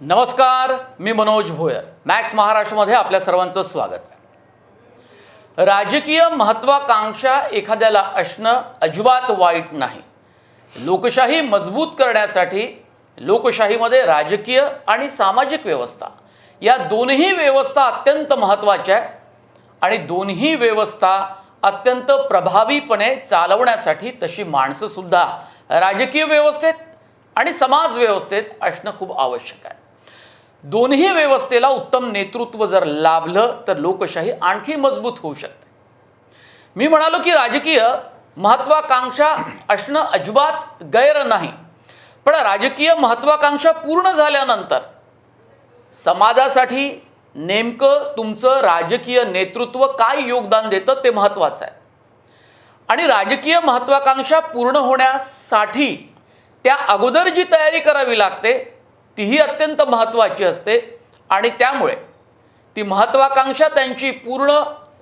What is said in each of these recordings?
नमस्कार मी मनोज भोयर. मॅक्स महाराष्ट्रमध्ये आपल्या सर्वांचं स्वागत आहे. राजकीय महत्वाकांक्षा एखाद्याला असणं अजिबात वाईट नाही. लोकशाही मजबूत करण्यासाठी लोकशाहीमध्ये राजकीय आणि सामाजिक व्यवस्था या दोन्ही व्यवस्था अत्यंत महत्त्वाच्या आहे आणि दोन्ही व्यवस्था अत्यंत प्रभावीपणे चालवण्यासाठी तशी माणसंसुद्धा राजकीय व्यवस्थेत आणि समाज व्यवस्थेत असणं खूप आवश्यक आहे. दोन्ही व्यवस्थेला उत्तम नेतृत्व जर लाभलं तर लोकशाही आणखी मजबूत होऊ शकते. मी म्हणालो की राजकीय महत्वाकांक्षा असणं अजिबात गैर नाही. पण राजकीय महत्वाकांक्षा पूर्ण झाल्यानंतर समाजासाठी नेमकं तुमचं राजकीय नेतृत्व काय योगदान देतं ते महत्त्वाचं आहे. आणि राजकीय महत्वाकांक्षा पूर्ण होण्यासाठी त्या अगोदर जी तयारी करावी लागते तीही अत्यंत महत्त्वाची असते आणि त्यामुळे ती महत्त्वाकांक्षा त्यांची पूर्ण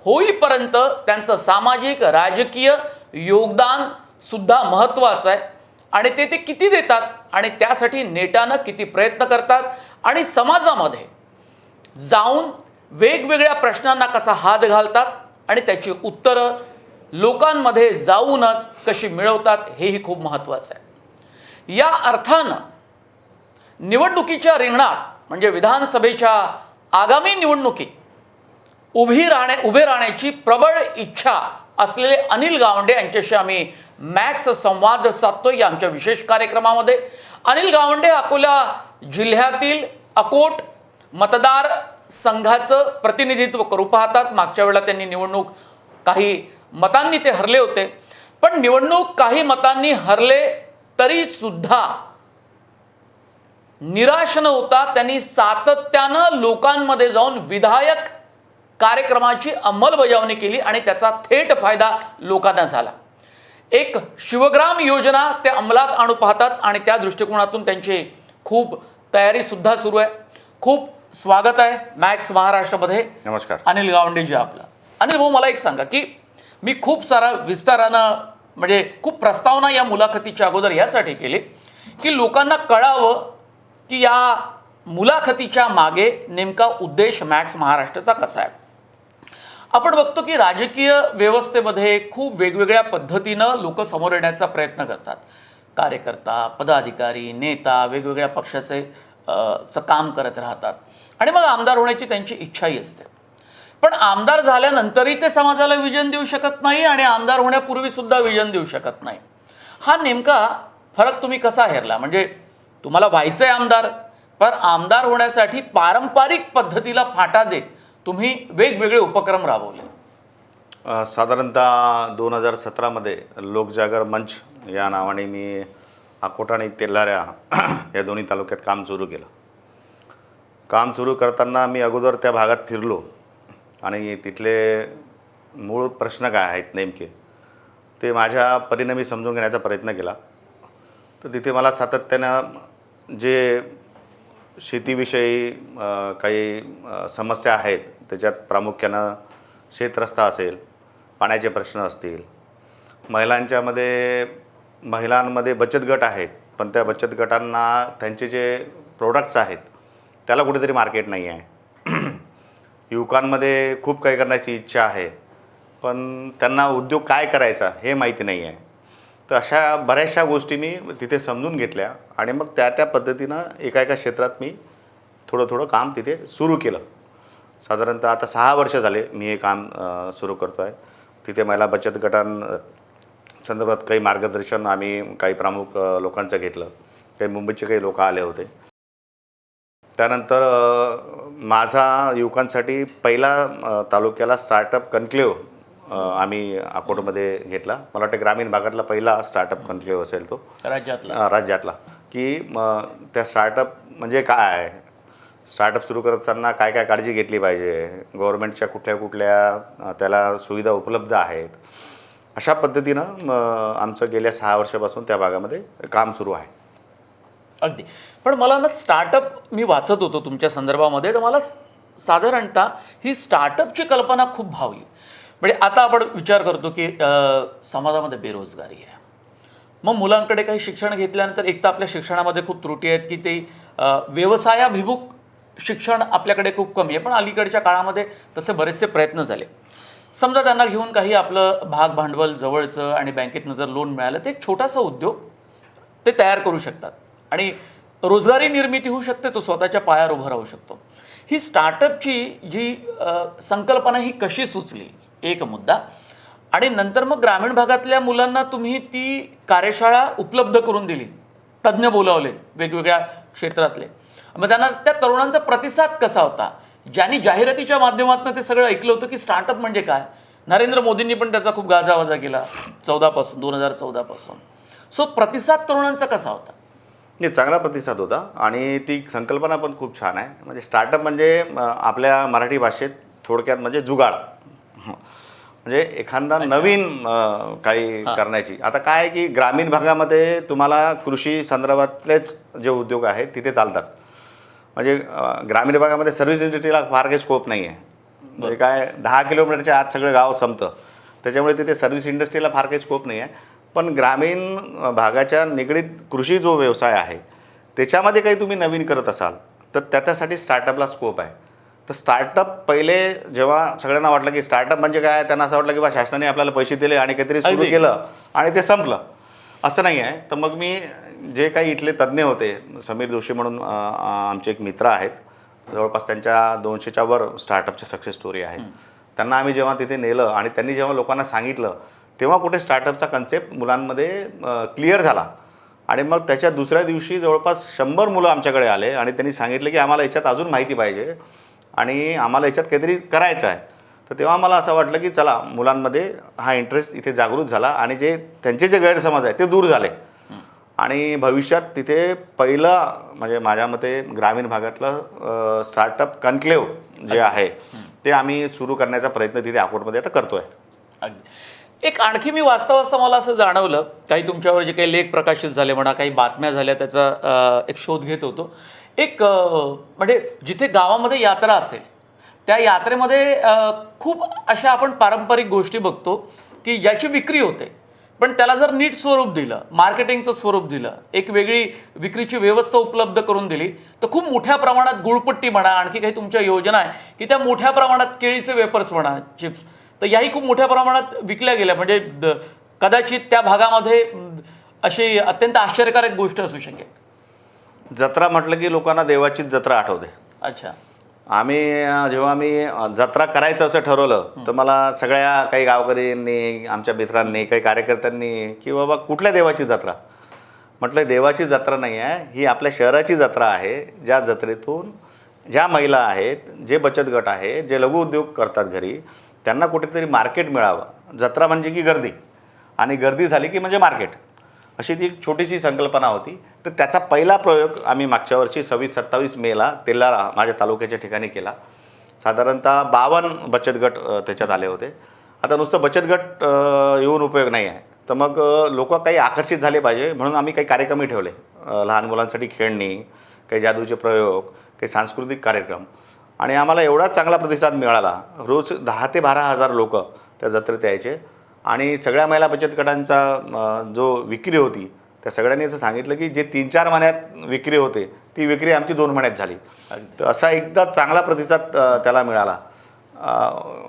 होईपर्यंत त्यांचं सामाजिक राजकीय योगदान सुद्धा महत्त्वाचं आहे. आणि ते ते किती देतात आणि त्यासाठी नेटानं किती प्रयत्न करतात आणि समाजामध्ये जाऊन वेगवेगळ्या प्रश्नांना कसा हात घालतात आणि त्याची उत्तरं लोकांमध्ये जाऊनच कशी मिळवतात हेही खूप महत्त्वाचं आहे. या अर्थानं निवडणुकीच्या रिंगणात म्हणजे विधानसभेच्या आगामी निवडणुकी उभी राहणे उभे राहण्याची प्रबळ इच्छा असलेले अनिल गावंडे यांच्याशी आम्ही मॅक्स संवाद साधतोय या आमच्या विशेष कार्यक्रमामध्ये. अनिल गावंडे अकोला जिल्ह्यातील अकोट मतदार संघाचं प्रतिनिधित्व करू पाहतात. मागच्या वेळेला त्यांनी निवडणूक काही मतांनी ते हरले होते. पण निवडणूक काही मतांनी हरले तरी सुद्धा निराश न होता त्यांनी सातत्यानं लोकांमध्ये जाऊन विधायक कार्यक्रमाची अंमलबजावणी केली आणि त्याचा थेट फायदा लोकांना झाला. एक शिवग्राम योजना ते अंमलात आणू पाहतात आणि त्या दृष्टिकोनातून त्यांची खूप तयारी सुद्धा सुरू आहे. खूप स्वागत आहे मॅक्स महाराष्ट्रामध्ये. नमस्कार. अनिल गावंडेजी आपला. अनिल भाऊ मला एक सांगा की मी खूप सारा विस्तारानं म्हणजे खूप प्रस्तावना या मुलाखतीच्या अगोदर यासाठी केली की लोकांना कळावं की या मुलाखतीच्या मागे नेमका उद्देश मॅक्स महाराष्ट्राचा कसा आहे? आपण बघतो की राजकीय व्यवस्थेमध्ये खूप वेगवेगळ्या पद्धतीनं लोक समोर येण्याचा प्रयत्न करतात. कार्यकर्ता पदाधिकारी नेता वेगवेगळ्या पक्षाचे चं काम करत राहतात. आणि मग आमदार होण्याची त्यांची इच्छाही असते. पण आमदार झाल्यानंतरही ते समाजाला विजन देऊ शकत नाही आणि आमदार होण्यापूर्वी सुद्धा विजन देऊ शकत नाही. हा नेमका फरक तुम्ही कसा हेरला? म्हणजे तुम्हाला व्हायचं आहे आमदार पण आमदार होण्यासाठी पारंपरिक पद्धतीला फाटा देत तुम्ही वेगवेगळे उपक्रम राबवले. साधारणतः दोन हजार सतरामध्ये लोकजागर मंच या नावाने मी अकोट आणि तेल्हाऱ्या या दोन्ही तालुक्यात काम सुरू केलं. काम सुरू करताना मी अगोदर त्या भागात फिरलो आणि तिथले मूळ प्रश्न काय आहेत नेमके ते माझ्या परीने मी समजून घेण्याचा प्रयत्न केला. तर तिथे मला सातत्यानं जे शेतीविषयी काही समस्या आहेत त्याच्यात प्रामुख्यानं शेतरस्ता असेल पाण्याचे प्रश्न असतील महिलांच्यामध्ये महिलांमध्ये बचत गट आहेत पण त्या बचत गटांना त्यांचे जे प्रोडक्ट्स आहेत त्याला कुठेतरी मार्केट नाही आहे. युवकांमध्ये खूप काही करण्याची इच्छा आहे पण त्यांना उद्योग काय करायचा हे माहिती नाही आहे. तर अशा बऱ्याचशा गोष्टी मी तिथे समजून घेतल्या आणि मग त्या त्या पद्धतीनं एका एका क्षेत्रात मी थोडं थोडं काम तिथे सुरू केलं. साधारणतः आता सहा वर्ष झाले मी हे काम सुरू करतो आहे तिथे महिला बचत गटां संदर्भात काही मार्गदर्शन आम्ही काही प्रमुख लोकांचं घेतलं. काही मुंबईचे काही लोक आले होते. त्यानंतर माझा युवकांसाठी पहिला तालुक्याला स्टार्टअप कन्क्लेव आम्ही अकोटमध्ये घेतला. मला वाटतं ग्रामीण भागातला पहिला स्टार्टअप कन्क्लेव असेल तो. राज्यातला. राज्यातला. की त्या स्टार्टअप म्हणजे काय आहे? स्टार्टअप सुरू करत असताना काय काय काळजी घेतली पाहिजे? गव्हर्मेंटच्या कुठल्या कुठल्या त्याला सुविधा उपलब्ध आहेत? अशा पद्धतीनं आमचं गेल्या सहा वर्षापासून त्या भागामध्ये काम सुरू आहे. अगदी. पण मला ना स्टार्टअप मी वाचत होतो तुमच्या संदर्भामध्ये. तर मला साधारणतः ही स्टार्टअपची कल्पना खूप भावली. म्हणजे आता आपण विचार करतो की समाजामध्ये बेरोजगारी आहे. मग मुलांकडे काही शिक्षण घेतल्यानंतर एक तर आपल्या शिक्षणामध्ये खूप त्रुटी आहेत की ते व्यवसायाभिमुख शिक्षण आपल्याकडे खूप कमी आहे. पण अलीकडच्या काळामध्ये तसे बरेचसे प्रयत्न झाले. समजा त्यांना घेऊन काही आपलं भाग भांडवल जवळचं आणि बँकेतनं जर लोन मिळालं ते एक छोटासा उद्योग ते तयार करू शकतात. आणि रोजगारी निर्मिती होऊ शकते तो स्वतःच्या पायावर उभं राहू शकतो. ही स्टार्टअपची जी संकल्पना ही कशी सुचली? एक मुद्दा. आणि नंतर मग ग्रामीण भागातल्या मुलांना तुम्ही ती कार्यशाळा उपलब्ध करून दिली. तज्ज्ञ बोलावले वेगवेगळ्या क्षेत्रातले. मग त्यांना त्या तरुणांचा प्रतिसाद कसा होता? ज्यांनी जाहिरातीच्या माध्यमातून ते सगळं ऐकलं होतं की स्टार्टअप म्हणजे काय? नरेंद्र मोदींनी पण त्याचा खूप गाजावाजा केला चौदापासून दोन हजार चौदापासून. सो प्रतिसाद तरुणांचा कसा होता? नाही चांगला प्रतिसाद होता. आणि ती संकल्पना पण खूप छान आहे. म्हणजे स्टार्टअप म्हणजे आपल्या मराठी भाषेत थोडक्यात म्हणजे जुगाड. म्हणजे एखादा नवीन अं, काही करण्याची. आता काय आहे की ग्रामीण भागामध्ये तुम्हाला कृषी संदर्भातलेच जे उद्योग आहेत तिथे चालतात. म्हणजे अं, ग्रामीण भागामध्ये सर्व्हिस इंडस्ट्रीला फार काही स्कोप नाही आहे म्हणजे काय दहा किलोमीटरच्या आत सगळं गाव संपतं. त्याच्यामुळे तिथे सर्व्हिस इंडस्ट्रीला फार काही स्कोप नाही आहे पण ग्रामीण अं, भागाच्या निगडीत कृषी जो व्यवसाय आहे त्याच्यामध्ये काही तुम्ही नवीन करत असाल तर त्याच्यासाठी स्टार्टअपला स्कोप आहे. तर स्टार्टअप पहिले जेव्हा सगळ्यांना वाटलं की स्टार्टअप म्हणजे काय त्यांना असं वाटलं की बा शासनाने आपल्याला पैसे दिले आणि काहीतरी सुरू. केलं आणि ते संपलं. असं नाही आहे. तर मग मी जे काही इथले तज्ज्ञ होते समीर जोशी म्हणून आमचे एक मित्र आहेत. जवळपास त्यांच्या दोनशेच्या वर स्टार्टअपच्या सक्सेस स्टोरी आहेत. त्यांना आम्ही जेव्हा तिथे नेलं आणि त्यांनी जेव्हा लोकांना सांगितलं तेव्हा कुठे स्टार्टअपचा कन्सेप्ट मुलांमध्ये क्लिअर झाला. आणि मग त्याच्या दुसऱ्या दिवशी जवळपास शंभर मुलं आमच्याकडे आले आणि त्यांनी सांगितलं की आम्हाला याच्यात अजून माहिती पाहिजे. आणि आम्हाला याच्यात काहीतरी करायचं आहे. तर तेव्हा मला असं वाटलं की चला मुलांमध्ये हा इंटरेस्ट इथे जागृत झाला आणि जे त्यांचे जे गैरसमज आहे ते दूर झाले. आणि भविष्यात तिथे पहिलं म्हणजे माझ्या मते ग्रामीण भागातलं स्टार्टअप कन्क्लेव जे आहे ते आम्ही सुरू करण्याचा प्रयत्न तिथे अकोटमध्ये आता करतो आहे एक आणखी मी वाचता वाचता मला असं जाणवलं काही तुमच्यावर जे काही लेख प्रकाशित झाले म्हणा काही बातम्या झाल्या त्याचा एक शोध घेत होतो. एक म्हणजे जिथे गावामध्ये यात्रा असेल त्या यात्रेमध्ये खूप अशा आपण पारंपरिक गोष्टी बघतो की ज्याची विक्री होते. पण त्याला जर नीट स्वरूप दिलं मार्केटिंगचं स्वरूप दिलं एक वेगळी विक्रीची व्यवस्था उपलब्ध करून दिली तर खूप मोठ्या प्रमाणात गुळपट्टी म्हणा आणखी काही तुमच्या योजना आहे की त्या मोठ्या प्रमाणात केळीचे वेपर्स म्हणा चिप्स तर याही खूप मोठ्या प्रमाणात विकल्या गेल्या. म्हणजे कदाचित त्या भागामध्ये अशी अत्यंत आश्चर्यकारक गोष्ट असू शकेल. जत्रा म्हटलं की लोकांना देवाचीच जत्रा आठवते. अच्छा. आम्ही जेव्हा मी जत्रा करायचं असं ठरवलं तर मला सगळ्या काही गावकऱ्यांनी आमच्या मित्रांनी काही कार्यकर्त्यांनी की बाबा कुठल्या देवाची जत्रा? म्हटलं देवाची जत्रा नाही आहे ही आपल्या शहराची जत्रा आहे ज्या जत्रेतून ज्या महिला आहेत जे बचत गट आहे जे लघु उद्योग करतात घरी त्यांना कुठेतरी मार्केट मिळावं. जत्रा म्हणजे की गर्दी. आणि गर्दी झाली की म्हणजे मार्केट. अशी ती एक छोटीशी संकल्पना होती. तर त्याचा पहिला प्रयोग आम्ही मागच्या वर्षी सव्वीस सत्तावीस मेला तेलारा माझ्या तालुक्याच्या ठिकाणी केला. साधारणतः बावन्न बचत गट त्याच्यात आले होते. आता नुसतं बचत गट येऊन उपयोग नाही आहे. तर मग लोक काही आकर्षित झाले पाहिजे म्हणून आम्ही काही कार्यक्रमही ठेवले. लहान मुलांसाठी खेळणी काही जादूचे प्रयोग काही सांस्कृतिक कार्यक्रम. आणि आम्हाला एवढा चांगला प्रतिसाद मिळाला. रोज दहा ते बारा हजार लोक त्या जत्रेत यायचे. आणि सगळ्या महिला बचत गटांचा जो विक्री होती त्या सगळ्यांनी असं सांगितलं की जे तीन चार महिन्यात विक्री होते ती विक्री आमची दोन महिन्यात झाली. तर असा एकदा चांगला प्रतिसाद त्याला मिळाला.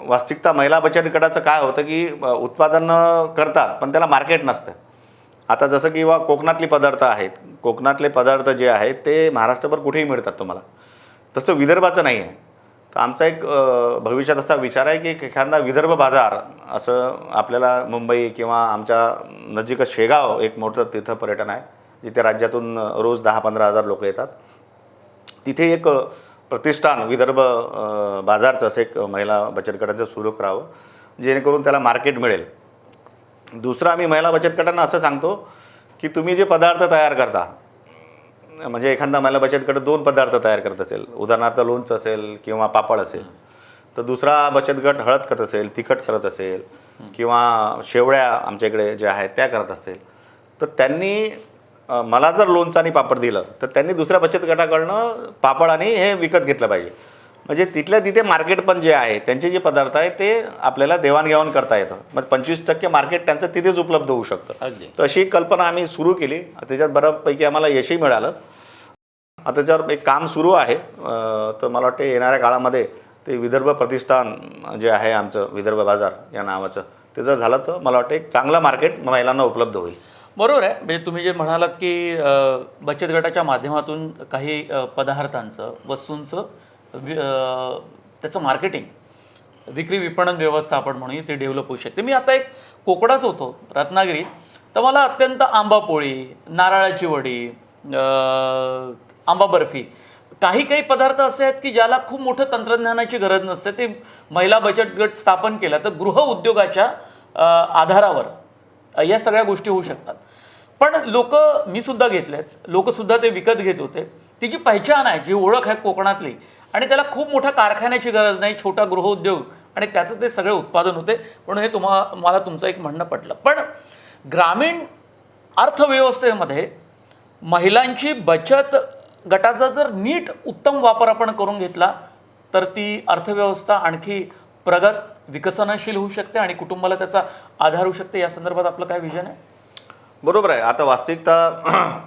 वास्तविकता महिला बचत गटाचं काय होतं की उत्पादन करतात पण त्याला मार्केट नसतं. आता जसं की वा कोकणातले पदार्थ आहेत. कोकणातले पदार्थ जे आहेत ते महाराष्ट्रभर कुठेही मिळतात तुम्हाला. तसं विदर्भाचं नाही आहे. तर आमचा एक भविष्यात असा विचार आहे की एखादा विदर्भ बाजार असं आपल्याला मुंबई किंवा आमच्या नजीकच शेगाव एक मोठं तिथं पर्यटन आहे जिथे राज्यातून रोज दहा पंधरा हजार लोक येतात. तिथे एक प्रतिष्ठान विदर्भ बाजारचं असं एक महिला बचत गटांचं सुरू करावं जेणेकरून त्याला मार्केट मिळेल. दुसरं आम्ही महिला बचत गटांना असं सांगतो की तुम्ही जे पदार्थ तयार करता म्हणजे एखादा महिला बचत गट दोन पदार्थ तयार करत असेल उदाहरणार्थ लोणचं असेल किंवा पापड असेल तर दुसरा बचत गट हळद करत असेल तिखट करत असेल किंवा शेवळ्या आमच्या इकडे ज्या आहेत त्या करत असेल तर त्यांनी मला जर लोणचं आणि पापड दिलं तर त्यांनी दुसऱ्या बचत गटाकडनं पापड आणि हे विकत घेतलं पाहिजे. म्हणजे तिथल्या तिथे मार्केट पण जे आहे त्यांचे जे पदार्थ आहे ते आपल्याला देवाणघेवाण करता येतं. मग पंचवीस टक्के मार्केट त्यांचं तिथेच उपलब्ध होऊ शकतं. तर अशी कल्पना आम्ही सुरू केली. त्याच्यात बऱ्यापैकी आम्हाला यशही मिळालं. आता त्याच्यावर एक काम सुरू आहे. तर मला वाटते येणाऱ्या काळामध्ये ते विदर्भ प्रतिष्ठान जे आहे आमचं विदर्भ बाजार या नावाचं ते जर झालं तर मला वाटतं एक चांगलं मार्केट महिलांना उपलब्ध होईल. बरोबर आहे. म्हणजे तुम्ही जे म्हणालात की बचत गटाच्या माध्यमातून काही पदार्थांचं वस्तूंचं त्याचं मार्केटिंग विक्री विपणन व्यवस्था आपण म्हणूया ते डेव्हलप होऊ शकते. मी आता एक कोकणात होतो रत्नागिरीत. तर मला अत्यंत आंबा पोळी नारळाची वडी आंबा बर्फी काही काही पदार्थ असे आहेत की ज्याला खूप मोठं तंत्रज्ञानाची गरज नसते. ते महिला बचत गट स्थापन केला तर गृह उद्योगाच्या आधारावर या सगळ्या गोष्टी होऊ शकतात. पण लोक मी सुद्धा घेतले आहेत सुद्धा ते विकत घेत होते. ती जी पहिचान आहे जी ओळख आहे कोकणातली आणि त्याला खूप मोठ्या कारखान्याची गरज नाही छोटा गृहउद्योग आणि त्याचं ते सगळे उत्पादन होते. म्हणून हे तुम्हा मला तुमचं एक म्हणणं पटलं. पण ग्रामीण अर्थव्यवस्थेमध्ये महिलांची बचत गटाचा जर नीट उत्तम वापर आपण करून घेतला तर ती अर्थव्यवस्था आणखी प्रगत विकसनशील होऊ शकते आणि कुटुंबाला त्याचा आधार होऊ शकते. या संदर्भात आपलं काय विजन आहे? बरोबर आहे. आता वास्तविकता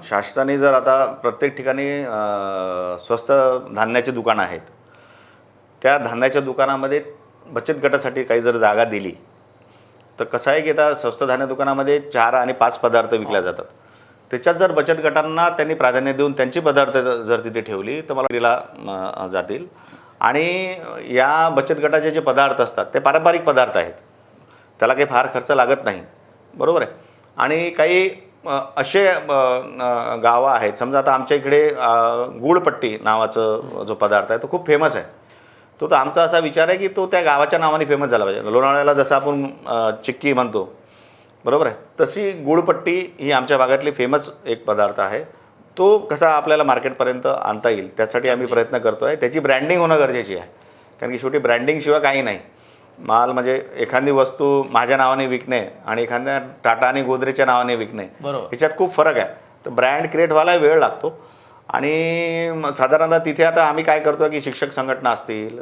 शासनाने जर आता प्रत्येक ठिकाणी स्वस्त धान्याची दुकानं आहेत. त्या धान्याच्या दुकानामध्ये बचत गटासाठी काही जर जागा दिली तर कसं आहे की आता स्वस्त धान्य दुकानामध्ये चार आणि पाच पदार्थ विकले जातात. त्याच्यात जर बचत गटांना त्यांनी प्राधान्य देऊन त्यांची पदार्थ जर तिथे ठेवली तर मला दिला जातील. आणि या बचत गटाचे जे पदार्थ असतात ते पारंपरिक पदार्थ आहेत. त्याला काही फार खर्च लागत नाही. बरोबर आहे. आणि काही असे गावं आहेत. समजा आता आमच्या इकडे गुळपट्टी नावाचं जो पदार्थ आहे तो खूप फेमस आहे. तो तर आमचा असा विचार आहे की तो त्या गावाच्या नावाने फेमस झाला पाहिजे. लोणावळ्याला जसं आपण चिक्की म्हणतो बरोबर आहे? तशी गुळपट्टी ही आमच्या भागातली फेमस एक पदार्थ आहे. तो कसा आपल्याला मार्केटपर्यंत आणता येईल त्यासाठी आम्ही प्रयत्न करतो आहे त्याची ब्रँडिंग होणं गरजेची आहे. कारण की शेवटी ब्रँडिंगशिवाय काही नाही. माल म्हणजे एखादी वस्तू माझ्या नावाने विकणे आणि एखाद्या टाटा आणि गोदरेजच्या नावाने विकणे बरोबर. ह्याच्यात खूप फरक आहे. तर ब्रँड क्रिएट व्हायला वेळ लागतो. आणि साधारणतः तिथे आता आम्ही काय करतो की शिक्षक संघटना असतील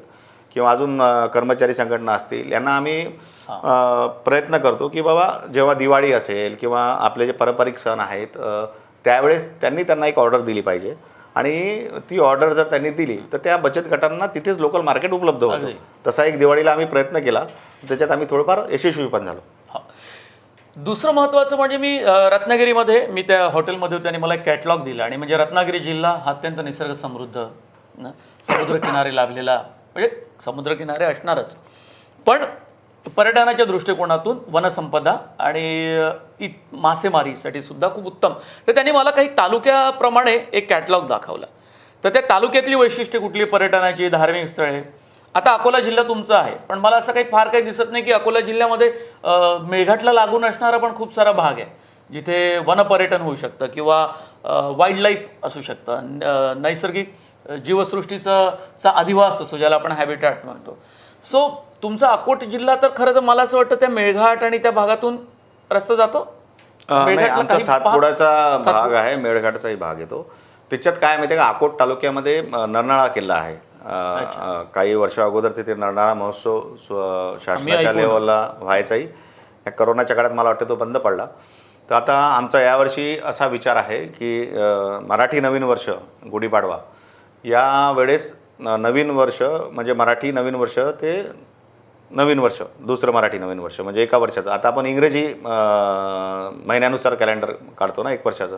किंवा अजून कर्मचारी संघटना असतील यांना आम्ही प्रयत्न करतो की बाबा जेव्हा दिवाळी असेल किंवा आपले जे पारंपरिक सण आहेत त्यावेळेस त्यांनी त्यांना एक ऑर्डर दिली पाहिजे. आणि ती ऑर्डर जर त्यांनी दिली तर त्या बचत गटांना तिथेच लोकल मार्केट उपलब्ध होतं. तसा एक दिवाळीला आम्ही प्रयत्न केला. त्याच्यात आम्ही थोडंफार यशस्वी पण झालो. दुसरं महत्त्वाचं म्हणजे मी रत्नागिरीमध्ये मी त्या हॉटेलमध्ये त्यांनी मला एक कॅटलॉग दिला. आणि म्हणजे रत्नागिरी जिल्हा हा अत्यंत निसर्ग समृद्ध न, समुद्रकिनारे लाभलेला म्हणजे समुद्रकिनारे असणारच. पण पर्यटनाच्या दृष्टिकोनातून वनसंपदा आणि इ मासेमारीसाठी सुद्धा खूप उत्तम. तर त्यांनी मला काही तालुक्याप्रमाणे एक कॅटलॉग दाखवला. तर त्या तालुक्यातली वैशिष्ट्ये कुठली? पर्यटनाची धार्मिक स्थळे. आता अकोला जिल्हा तुमचा आहे पण मला असं काही फार काही दिसत नाही की अकोला जिल्ह्यामध्ये मेळघाटला लागून असणारा पण खूप सारा भाग आहे जिथे वनपर्यटन होऊ शकतं किंवा वाईल्ड लाईफ असू शकतं. नैसर्गिक जीवसृष्टीचा चा अधिवास असतो ज्याला आपण हॅबिटॅट म्हणतो. सो तुमचा अकोट जिल्हा तर खरं तर मला असं वाटतं त्या मेळघाट आणि त्या भागातून रस्ता जातो? अ, नाही मेळघाटला आमचा काही सातपुडाचा सातपुडा. भाग आहे मेळघाटचाही भाग येतो. त्याच्यात काय माहिती आहे का? अकोट तालुक्यामध्ये अ, नरनाळा किल्ला आहे. अ, अ, काही वर्ष अगोदर तिथे नरनाळा महोत्सव स्व- शासनाच्या ऐकून. लेवलला व्हायचाही. या करोनाच्या काळात मला वाटतं तो बंद पडला. तर आता आमचा यावर्षी असा विचार आहे की अ, मराठी नवीन वर्ष गुढीपाडवा या वेळेस न- नवीन वर्ष म्हणजे मराठी नवीन वर्ष ते नवीन वर्ष दुसरं मराठी नवीन वर्ष म्हणजे एका वर्षाचं. आता आपण इंग्रजी महिन्यानुसार कॅलेंडर काढतो ना एक वर्षाचं.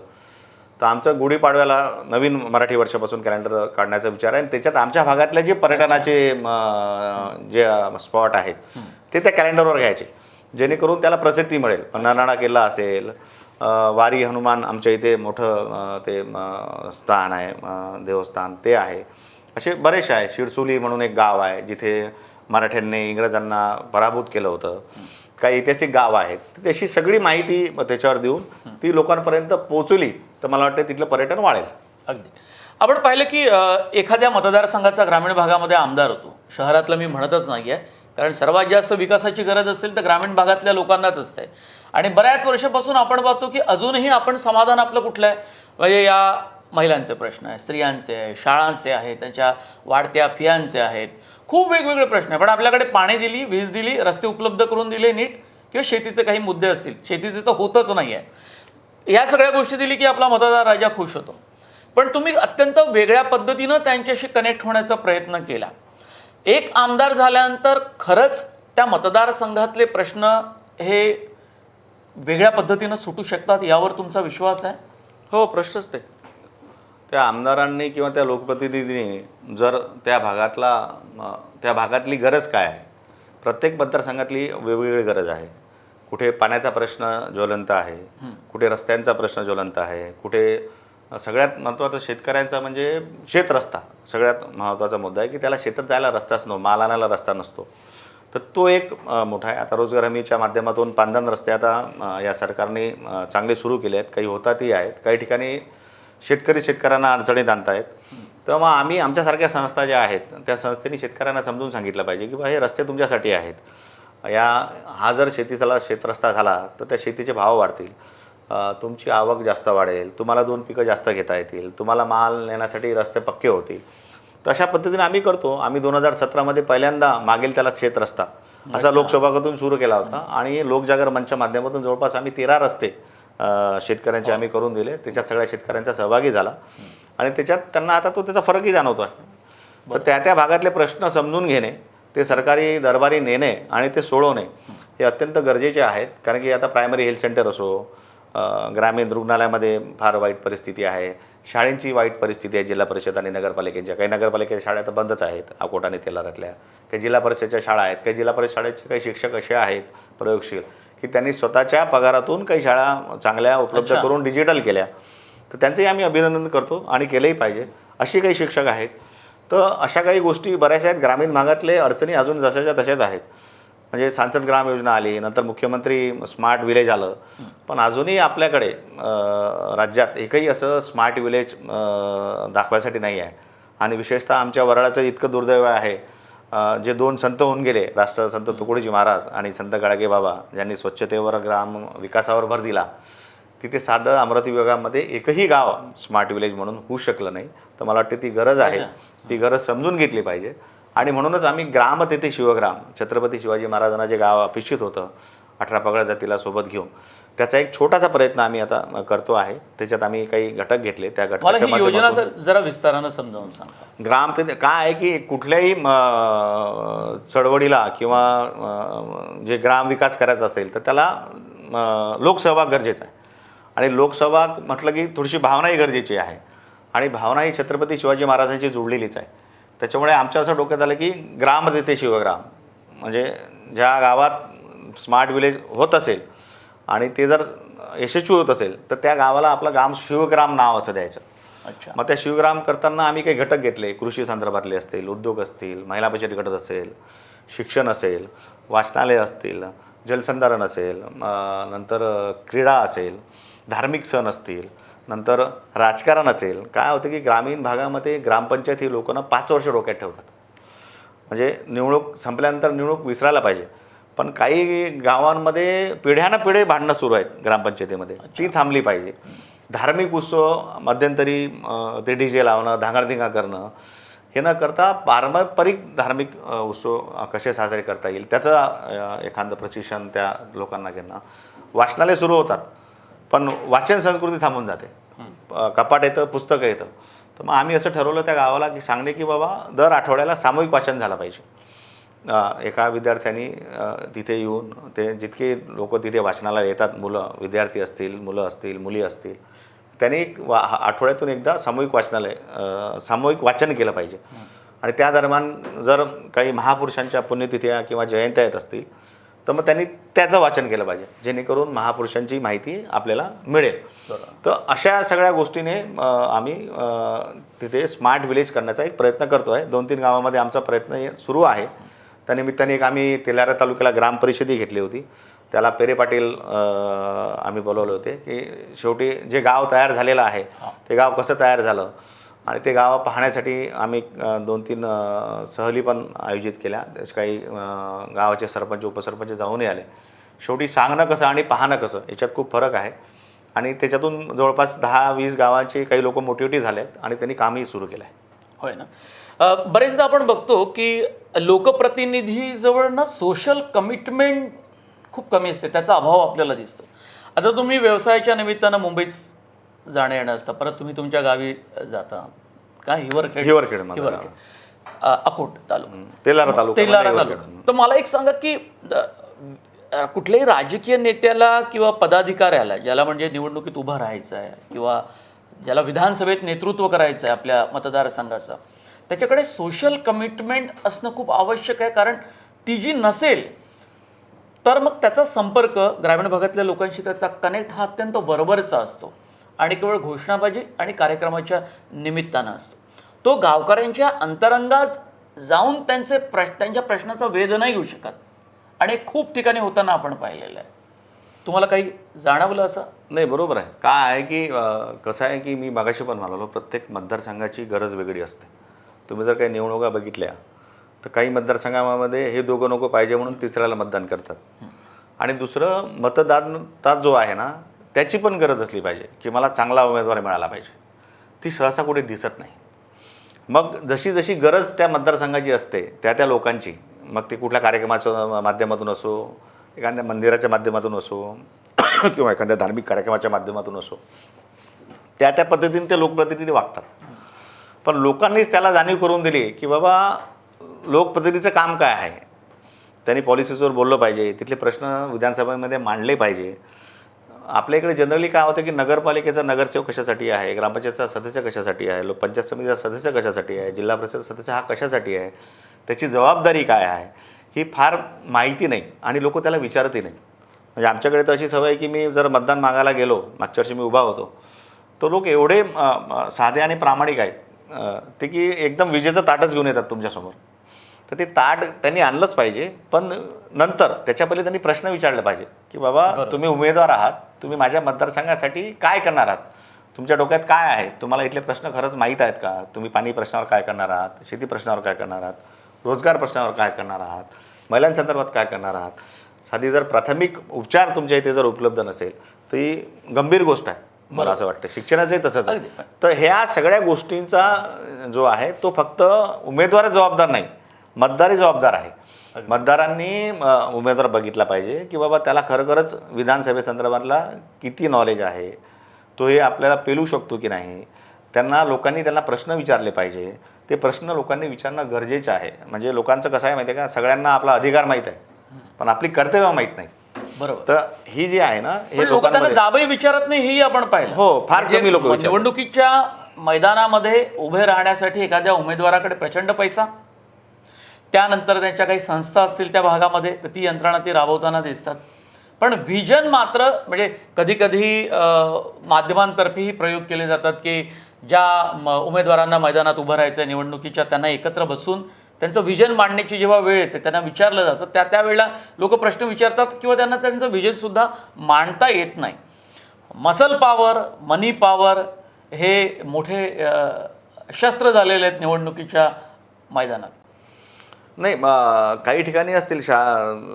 तर आमचं गुढीपाडव्याला नवीन मराठी वर्षापासून कॅलेंडर काढण्याचा विचार आहे. आणि त्याच्यात आमच्या भागातले जे पर्यटनाचे जे स्पॉट आहेत ते त्या कॅलेंडरवर घ्यायचे. जेणेकरून त्याला प्रसिद्धी मिळेल. नरनाळा किल्ला असेल वारी हनुमान आमच्या इथे मोठं ते स्थान आहे देवस्थान ते आहे. असे बरेचसे आहे. शिरसुली म्हणून एक गाव आहे जिथे मराठ्यांनी इंग्रजांना पराभूत केलं होतं. काही ऐतिहासिक गाव आहेत. त्याची सगळी माहिती त्याच्यावर देऊन ती लोकांपर्यंत पोहोचवली तर मला वाटतं तिथलं पर्यटन वाढेल. अगदी. आपण पाहिलं की एखाद्या मतदारसंघाचा ग्रामीण भागामध्ये आमदार होतो. शहरातलं मी म्हणतच नाही आहे कारण सर्वात जास्त विकासाची गरज असेल तर ग्रामीण भागातल्या लोकांनाच असते. आणि बऱ्याच वर्षापासून आपण पाहतो की अजूनही आपण समाधान आपलं कुठलं आहे? म्हणजे या महिलांचे प्रश्न आहे स्त्रियांचे आहे शाळांचे आहे त्यांच्या वाढत्या फियांचे आहेत. खूप वेगवेगळे प्रश्न आहे. पण आपल्याकडे पाणी दिली वीज दिली रस्ते उपलब्ध करून दिले नीट किंवा शेतीचे काही मुद्दे असतील. शेतीचे तर होतच नाही आहे या सगळ्या गोष्टी दिली की आपला मतदार राजा खुश होतो. पण तुम्ही अत्यंत वेगळ्या पद्धतीनं त्यांच्याशी कनेक्ट होण्याचा प्रयत्न केला. एक आमदार झाल्यानंतर खरंच त्या मतदारसंघातले प्रश्न हे वेगळ्या पद्धतीनं सुटू शकतात यावर तुमचा विश्वास आहे? हो प्रश्नच ते त्या आमदारांनी किंवा त्या लोकप्रतिनिधींनी जर त्या भागातला त्या भागातली गरज काय आहे? प्रत्येक मतदारसंघातली वेगवेगळी गरज आहे. कुठे पाण्याचा प्रश्न ज्वलंत आहे कुठे रस्त्यांचा प्रश्न ज्वलंत आहे कुठे सगळ्यात महत्त्वाचं शेतकऱ्यांचा म्हणजे शेतरस्ता सगळ्यात महत्त्वाचा मुद्दा आहे की त्याला शेतात जायला रस्ताच नसतो माल आणायला रस्ता नसतो. तर तो एक मोठा आहे. आता रोजगार हमीच्या माध्यमातून पांधन रस्ते आता या सरकारने चांगले सुरू केले आहेत. काही होतातही आहेत. काही ठिकाणी शेतकरी शेतकऱ्यांना अडचणीत आणतायत. तर मग आम्ही आमच्यासारख्या संस्था ज्या आहेत त्या संस्थेने शेतकऱ्यांना समजून सांगितलं पाहिजे की बा हे रस्ते तुमच्यासाठी आहेत. या हा जर शेतीचा शेतरस्ता झाला तर त्या शेतीचे भाव वाढतील. तुमची आवक जास्त वाढेल तुम्हाला दोन पिकं जास्त घेता येतील तुम्हाला माल नेण्यासाठी रस्ते पक्के होतील. तर अशा पद्धतीने आम्ही करतो. आम्ही दोन हजार सतरामध्ये पहिल्यांदा मागेल त्याला शेत रस्ता असा लोकसभागातून सुरू केला होता. आणि लोकजागर मंचच्या माध्यमातून जवळपास आम्ही तेरा रस्ते शेतकऱ्यांचे आम्ही करून दिले. त्याच्यात सगळ्या शेतकऱ्यांचा सहभागी झाला. आणि त्याच्यात त्यांना आता तो त्याचा फरकही जाणवतो आहे तर त्या त्या भागातले प्रश्न समजून घेणे ते सरकारी दरबारी नेणे आणि ते सोडवणे हे अत्यंत गरजेचे आहेत. कारण की आता प्रायमरी हेल्थ सेंटर असो ग्रामीण रुग्णालयामध्ये फार वाईट परिस्थिती आहे. शाळेंची वाईट परिस्थिती आहे जिल्हा परिषद आणि नगरपालिकेच्या. काही नगरपालिकेच्या शाळा तर बंदच आहेत अकोट आणि तेलारातल्या. काही जिल्हा परिषदेच्या शाळा आहेत काही जिल्हा परिषद शाळेचे काही शिक्षक असे आहेत प्रयोगशील. की त्यांनी स्वतःच्या पगारातून काही शाळा चांगल्या उपलब्ध. करून डिजिटल केल्या. तर त्यांचंही आम्ही अभिनंदन करतो आणि केलंही पाहिजे. अशी काही शिक्षक आहेत. तर अशा काही गोष्टी बऱ्याचशा आहेत. ग्रामीण भागातले अडचणी अजून जशाच्या तशाच आहेत. म्हणजे सांसद ग्राम योजना आली नंतर मुख्यमंत्री स्मार्ट विलेज आलं. पण अजूनही आपल्याकडे राज्यात एकही असं स्मार्ट विलेज दाखवायसाठी नाही आहे. आणि विशेषतः आमच्या वराडाचं इतकं दुर्दैव आहे. जे दोन संत होऊन गेले राष्ट्रसंत तुकडोजी महाराज आणि संत गाडगे बाबा ज्यांनी स्वच्छतेवर ग्राम विकासावर भर दिला तिथे साधं अमरावती विभागामध्ये एकही गाव स्मार्ट विलेज म्हणून होऊ शकलं नाही. तर मला वाटते ती गरज आहे. ती गरज समजून घेतली पाहिजे. आणि म्हणूनच आम्ही ग्राम तेथे शिवग्राम छत्रपती शिवाजी महाराजांना जे गाव अपेक्षित होतं अठरा पगड्या जातीला सोबत घेऊन त्याचा एक छोटासा प्रयत्न आम्ही आता करतो आहे. त्याच्यात आम्ही काही घटक घेतले. त्या मला घटकाच्या ही योजना जर जरा विस्तारानं समजावून सांगा. ग्राम ते काय आहे की कुठल्याही म, चळवळीला किंवा अ, जे ग्राम विकास करायचा असेल तर त्याला म, लोकसहभाग गरजेचा आहे. आणि लोकसहभाग म्हटलं की थोडीशी भावनाही गरजेची आहे. आणि भावना ही छत्रपती शिवाजी महाराजांची जुळलेलीच आहे. त्याच्यामुळे आमच्या असं डोक्यात आलं की ग्राम देते शिवग्राम. म्हणजे ज्या गावात स्मार्ट विलेज होत असेल आणि ते जर यशस्वी होत असेल तर त्या गावाला आपलं गाम शिवग्राम नाव असं द्यायचं. अच्छा. मग त्या शिवग्राम करताना आम्ही काही घटक घेतले. कृषी संदर्भातले असतील उद्योग असतील महिला बचत गट असेल शिक्षण असेल वाचनालय असतील जलसंधारण असेल नंतर क्रीडा असेल धार्मिक सण असतील नंतर राजकारण असेल. काय होतं की ग्रामीण भागामध्ये ग्रामपंचायत ही लोकांना पाच वर्ष डोक्यात ठेवतात. म्हणजे निवडणूक संपल्यानंतर निवडणूक विसरायला पाहिजे. पण काही गावांमध्ये पिढ्यानं पिढे भांडणं सुरू आहेत ग्रामपंचायतीमध्ये. ती थांबली पाहिजे. धार्मिक उत्सव मध्यंतरी ते डी जे लावणं धांगडधिंगा करणं हे न करता पारंपरिक धार्मिक उत्सव कसे साजरे करता येईल? त्याचं एखादं प्रशिक्षण त्या लोकांना घेणं. वाचनालय सुरू होतात पण वाचन संस्कृती थांबून जाते. कपाट येतं पुस्तकं येतं. तर मग आम्ही असं ठरवलं त्या गावाला की सांगणे की बाबा दर आठवड्याला सामूहिक वाचन झालं पाहिजे. एका विद्यार्थ्यांनी तिथे येऊन ते जितके लोक तिथे वाचनाला येतात मुलं विद्यार्थी असतील मुलं असतील मुली असतील त्यांनी एक वा आठवड्यातून एकदा सामूहिक वाचनालय सामूहिक वाचन केलं पाहिजे. आणि त्या दरम्यान जर काही महापुरुषांच्या पुण्यतिथ्या किंवा जयंत्या येत असतील तर मग त्यांनी त्याचं वाचन केलं पाहिजे जेणेकरून महापुरुषांची माहिती आपल्याला मिळेल. तर अशा सगळ्या गोष्टीने आम्ही तिथे स्मार्ट विलेज करण्याचा एक प्रयत्न करतो आहे दोन तीन गावामध्ये आमचा प्रयत्न सुरू आहे. त्यानिमित्ताने एक आम्ही तेलारा तालुक्याला ग्रामपरिषदही घेतली होती. त्याला पेरे पाटील आम्ही बोलवले होते की शेवटी जे गाव तयार झालेलं आहे ते गाव कसं तयार झालं? आणि ते गाव पाहण्यासाठी आम्ही दोन तीन सहली पण आयोजित केल्या. त्याचे काही गावाचे सरपंच उपसरपंच जाऊनही आले. शेवटी सांगणं कसं आणि पाहणं कसं याच्यात खूप फरक आहे. आणि त्याच्यातून जवळपास दहा वीस गावांचे काही लोक मोटिवेटी झाले आहेत आणि त्यांनी कामही सुरू केलं आहे होय ना. बरेचदा आपण बघतो की लोकप्रतिनिधीजवळ ना सोशल कमिटमेंट खूप कमी असते. त्याचा अभाव आपल्याला दिसतो. आता तुम्ही व्यवसायाच्या निमित्तानं मुंबईत जाणं येणं असतं. परत तुम्ही तुमच्या गावी जाता. काय हिवरखेड? हिवरखेड. हिवरखेड. अकोट तालुका. तेलारा तालुका तेलारा तालुका. तर मला एक सांगा की कुठल्याही राजकीय नेत्याला किंवा पदाधिकाऱ्याला ज्याला म्हणजे निवडणुकीत उभं राहायचं आहे किंवा ज्याला विधानसभेत नेतृत्व करायचं आहे आपल्या मतदारसंघाचं त्याच्याकडे सोशल कमिटमेंट असणं खूप आवश्यक आहे. कारण ती जी नसेल तर मग त्याचा संपर्क ग्रामीण भागातल्या लोकांशी त्याचा कनेक्ट हा अत्यंत बरोबरचा असतो. आणि केवळ घोषणाबाजी आणि कार्यक्रमाच्या निमित्तानं असतो. तो गावकऱ्यांच्या अंतरंगात जाऊन त्यांचे प्रश त्यांच्या प्रश्नाचा वेध नाही घेऊ शकत. आणि खूप ठिकाणी होताना आपण पाहिलेलं आहे. तुम्हाला काही जाणवलं असं? नाही बरोबर आहे. काय आहे की कसं आहे की मी मागाशी पण म्हणालो प्रत्येक मतदारसंघाची गरज वेगळी असते. तुम्ही जर काही निवडणुका बघितल्या तर काही मतदारसंघामध्ये हे दोघं नको पाहिजे म्हणून तिसऱ्याला मतदान करतात. आणि दुसरं मतदानता जो आहे ना त्याची पण गरज असली पाहिजे की मला चांगला उमेदवार मिळाला पाहिजे. ती सहसा कुठे दिसत नाही. मग जशी जशी गरज त्या मतदारसंघाची असते त्या त्या लोकांची मग ते कुठल्या कार्यक्रमाच्या माध्यमातून असो एखाद्या मंदिराच्या माध्यमातून असो किंवा एखाद्या धार्मिक कार्यक्रमाच्या माध्यमातून असो त्या त्या पद्धतीने ते लोकप्रतिनिधी वागतात. पण लोकांनीच त्याला जाणीव करून दिली की बाबा लोकप्रतिनिधीचं काम काय आहे? त्यांनी पॉलिसीजवर बोललं पाहिजे तिथले प्रश्न विधानसभेमध्ये मांडले पाहिजे. आपल्या इकडे जनरली काय होतं की नगरपालिकेचा नगरसेवक कशासाठी आहे ग्रामपंचायतचा सदस्य कशासाठी आहे लोक पंचायत समितीचा सदस्य कशासाठी आहे जिल्हा परिषद सदस्य हा कशासाठी आहे त्याची जबाबदारी काय आहे ही फार माहिती नाही आणि लोक त्याला विचारतही नाही. म्हणजे आमच्याकडे तर अशी सवय आहे की मी जर मतदान मागायला गेलो मागच्या वर्षी मी उभा होतो तो लोक एवढे साधे आणि प्रामाणिक आहेत. ते की एकदम विजेचं ताटच घेऊन येतात तुमच्यासमोर. तर ते ताट त्यांनी आणलंच पाहिजे पण नंतर त्याच्या पहिले त्यांनी प्रश्न विचारले पाहिजे की बाबा तुम्ही उमेदवार आहात तुम्ही माझ्या मतदारसंघासाठी काय करणार आहात? तुमच्या डोक्यात काय आहे? तुम्हाला इथले प्रश्न खरंच माहीत आहेत का? तुम्ही पाणी प्रश्नावर काय करणार आहात? शेती प्रश्नावर काय करणार आहात? रोजगार प्रश्नावर काय करणार आहात? महिलांसंदर्भात काय करणार आहात? साधी जर प्राथमिक उपचार तुमच्या इथे जर उपलब्ध नसेल तर ही गंभीर गोष्ट आहे. मला असं वाटतं. शिक्षणाचंही तसंच आहे. तर ह्या सगळ्या गोष्टींचा जो आहे तो फक्त उमेदवार जबाबदार नाही मतदारही जबाबदार आहे. मतदारांनी उमेदवार बघितला पाहिजे की बाबा त्याला खरोखरच विधानसभेसंदर्भातला किती नॉलेज आहे तो हे आपल्याला पेलू शकतो की नाही? त्यांना लोकांनी त्यांना प्रश्न विचारले पाहिजे. ते प्रश्न लोकांनी विचारणं गरजेचं आहे. म्हणजे लोकांचं कसं आहे माहिती आहे का? सगळ्यांना आपला अधिकार माहीत आहे. पण आपली कर्तव्य माहीत नाही. बरोबर. तर ही जी आहे ना हे लोक त्यांना लोकांमध्ये जाबही विचारत नाही हेही आपण पाहिलं. हो, फार म्हणजे कमी लोकं विचारतात. निवडणुकीच्या मैदानामध्ये उभे राहण्यासाठी एखाद्या उमेदवाराकडे प्रचंड पैसा त्यानंतर त्यांच्या काही संस्था असतील त्या भागामध्ये तर ती यंत्रणा ती राबवताना दिसतात. पण व्हिजन मात्र म्हणजे कधी कधी माध्यमांतर्फेही प्रयोग केले जातात की ज्या म- उमेदवारांना मैदानात उभं राहायचं आहे निवडणुकीच्या त्यांना एकत्र बसून त्यांचं व्हिजन मांडण्याची जेव्हा वेळ येते त्यांना विचारलं जातं. त्या त्यावेळेला लोक प्रश्न विचारतात किंवा त्यांना त्यांचं व्हिजनसुद्धा मांडता येत नाही. मसल पॉवर मनी पॉवर हे मोठे शस्त्र झालेले आहेत निवडणुकीच्या मैदानात. नाही काही ठिकाणी असतील शा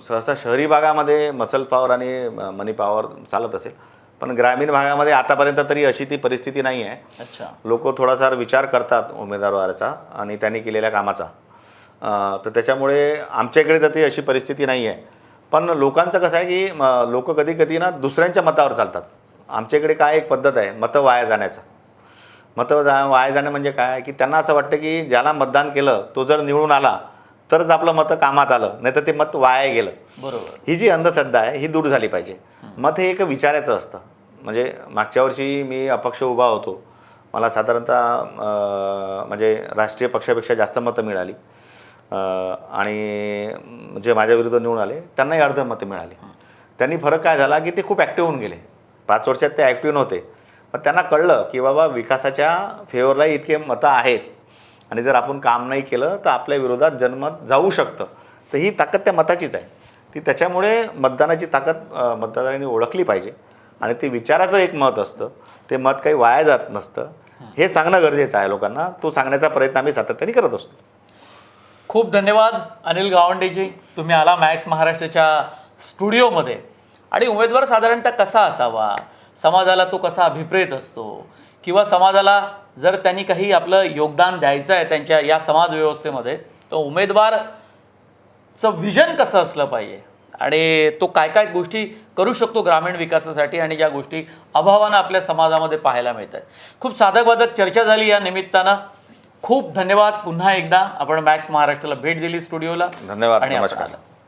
सहसा शहरी भागामध्ये मसल पॉवर आणि मनी पॉवर चालत असेल. पण ग्रामीण भागामध्ये आतापर्यंत तरी अशी ती परिस्थिती नाही आहे अच्छा. लोक थोडासा विचार करतात उमेदवाराचा आणि त्यांनी केलेल्या कामाचा. तर त्याच्यामुळे आमच्या इकडे तर ती अशी परिस्थिती नाही आहे. पण लोकांचं कसं आहे की लोक कधी कधी ना दुसऱ्यांच्या मतावर चालतात. आमच्या इकडे काय एक पद्धत आहे मतं वाया जाण्याचा. मतं जा वाया जाणं म्हणजे काय? की त्यांना असं वाटतं की ज्याला मतदान केलं तो जर निवडून आला तरच आपलं मतं कामात आलं नाही तर ते मत वाया गेलं. बरोबर. ही जी अंधश्रद्धा आहे ही दूर झाली पाहिजे. मत हे एक विचारायचं असतं. म्हणजे मागच्या वर्षी मी अपक्ष उभा होतो. मला साधारणतः म्हणजे राष्ट्रीय पक्षापेक्षा जास्त मतं मिळाली. आणि जे माझ्याविरुद्ध निवडून आले त्यांनाही अर्ध मतं मिळाली. त्यांनी फरक काय झाला की ते खूप ॲक्टिव्ह होऊन गेले. पाच वर्षात ते ॲक्टिव्ह नव्हते. पण त्यांना कळलं की बाबा विकासाच्या फेवरलाही इतके मतं आहेत. आणि जर आपण काम नाही केलं तर आपल्या विरोधात जनमत जाऊ शकतं. तर ही ताकद त्या मताचीच आहे. ती त्याच्यामुळे मतदानाची ताकद मतदारांनी ओळखली पाहिजे. आणि ते विचाराचं एक मत असतं. ते मत काही वाया जात नसतं. हे सांगणं गरजेचं आहे लोकांना. तो सांगण्याचा प्रयत्न आम्ही सातत्याने करत असतो. खूप धन्यवाद अनिल गावंडेजी. तुम्ही आला मॅक्स महाराष्ट्राच्या स्टुडिओमध्ये. आणि उमेदवार साधारणतः कसा असावा? समाजाला तो कसा अभिप्रेत असतो? किंवा समाजाला जर त्यांनी काही आपलं योगदान द्यायचं आहे त्यांच्या या समाज व्यवस्थेमध्ये तर उमेदवारचं विजन कसं असलं पाहिजे? आणि तो काय काय गोष्टी करू शकतो ग्रामीण विकासासाठी आणि ज्या गोष्टी अभावानं आपल्या समाजामध्ये पाहायला मिळत आहेत खूप साधकबाधक चर्चा झाली या निमित्तानं. खूप धन्यवाद. पुन्हा एकदा आपण मॅक्स महाराष्ट्राला भेट दिली स्टुडिओला धन्यवाद. आणि आपण आला.